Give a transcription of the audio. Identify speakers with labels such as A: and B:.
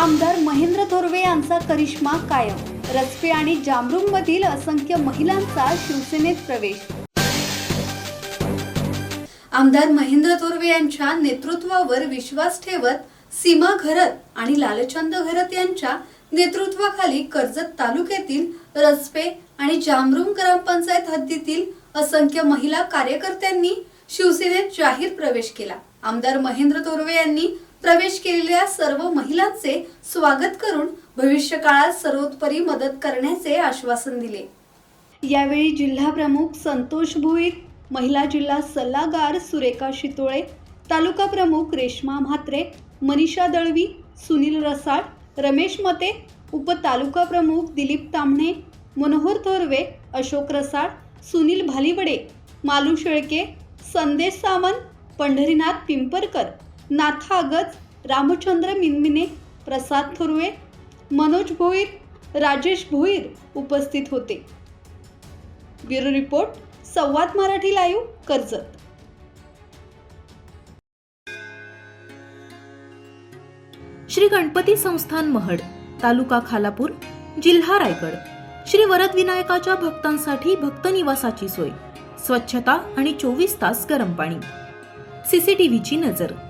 A: आमदार महेंद्र थोरवे यांचा करिश्मा कायम. रस्पे आणि जामरूममधील असंख्य महिलांचा शिवसेनेत प्रवेश. आमदार महेंद्र थोरवे यांच्या नेतृत्वावर विश्वास ठेवत सीमा घरत आणि लालचंद घरत यांच्या नेतृत्वाखाली कर्जत तालुक्यातील रस्पे आणि जामरूम ग्रामपंचायत हद्दीतील असंख्य महिला कार्यकर्त्यांनी शिवसेनेत जाहीर प्रवेश केला. आमदार महेंद्र थोरवे यांनी प्रवेश केलेल्या सर्व महिलांचे स्वागत करून भविष्य काळात सर्वोत्परी मदत करण्याचे आश्वासन दिले. यावेळी जिल्हा प्रमुख संतोष भुईर महिला जिल्हा सल्लागार सुरेखा शितोळे तालुका प्रमुख रेश्मा म्हात्रे मनीषा दळवी सुनील रसाळ रमेश मते उपतालुका प्रमुख दिलीप तांबणे मनोहर थोरवे अशोक रसाळ सुनील भालिवडे मालू शेळके संदेश सावंत पंढरीनाथ पिंपरकर नाथा अगज रामचंद्र मिनमिने प्रसाद थोरवे मनोज भोईर राजेश भोईर उपस्थित होते. Bureau report Samvad Marathi live Karjat.
B: Shri Ganpati संस्थान महड तालुका खालापूर जिल्हा रायगड. श्री वरद विनायकाच्या भक्तांसाठी भक्त निवासाची सोय. स्वच्छता आणि चोवीस तास गरम पाणी. सीसीटीव्हीची नजर.